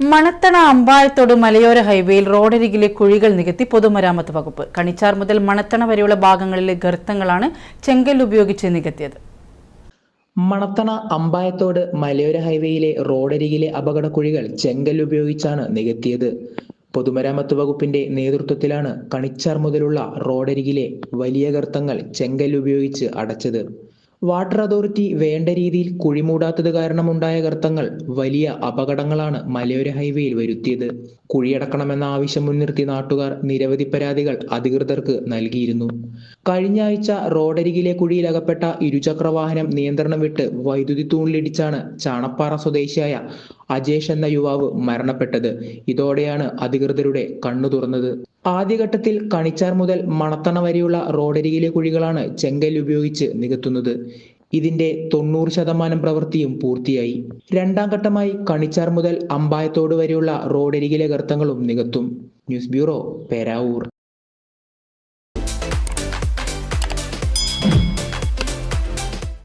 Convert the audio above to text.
മണത്തണ അമ്പായത്തോട് മലയോര ഹൈവേയിൽ റോഡരികിലെ കുഴികൾ നികത്തി പൊതുമരാമത്ത് വകുപ്പ്. കണിച്ചാർ മുതൽ മണത്തണ വരെയുള്ള ഭാഗങ്ങളിലെ ഗർത്തങ്ങളാണ് ചെങ്കൽ ഉപയോഗിച്ച് നികത്തിയത്. മണത്തണ അമ്പായത്തോട് മലയോര ഹൈവേയിലെ റോഡരികിലെ അപകടക്കുഴികൾ ചെങ്കൽ ഉപയോഗിച്ചാണ് നികത്തിയത്. പൊതുമരാമത്ത് വകുപ്പിന്റെ നേതൃത്വത്തിലാണ് കണിച്ചാർ മുതലുള്ള റോഡരികിലെ വലിയ ഗർത്തങ്ങൾ ചെങ്കൽ ഉപയോഗിച്ച് അടച്ചത്. വാട്ടർ അതോറിറ്റി വേണ്ട രീതിയിൽ കുഴിമൂടാത്തത് കാരണമുണ്ടായ ഗർത്തങ്ങൾ വലിയ അപകടങ്ങളാണ് മലയോര ഹൈവേയിൽ വരുത്തിയത്. കുഴിയടക്കണമെന്ന ആവശ്യം മുൻനിർത്തി നാട്ടുകാർ നിരവധി പരാതികൾ അധികൃതർക്ക് നൽകിയിരുന്നു. കഴിഞ്ഞ ആഴ്ച റോഡരികിലെ കുഴിയിൽ അകപ്പെട്ട ഇരുചക്ര വാഹനം നിയന്ത്രണം വിട്ട് വൈദ്യുതി തൂണിലിടിച്ചാണ് ചാണപ്പാറ സ്വദേശിയായ അജേഷ് എന്ന യുവാവ് മരണപ്പെട്ടത്. ഇതോടെയാണ് അധികൃതരുടെ കണ്ണു തുറന്നത്. ആദ്യഘട്ടത്തിൽ കണിച്ചാർ മുതൽ മണത്തണ വരെയുള്ള റോഡരികിലെ കുഴികളാണ് ചെങ്കൽ ഉപയോഗിച്ച് നികത്തുന്നത്. ഇതിന്റെ തൊണ്ണൂറ് ശതമാനം പ്രവൃത്തിയും പൂർത്തിയായി. രണ്ടാം ഘട്ടമായി കണിച്ചാർ മുതൽ അമ്പായത്തോട് വരെയുള്ള റോഡരികിലെ ഗർത്തങ്ങളും നികത്തും. News bureau Peravoor.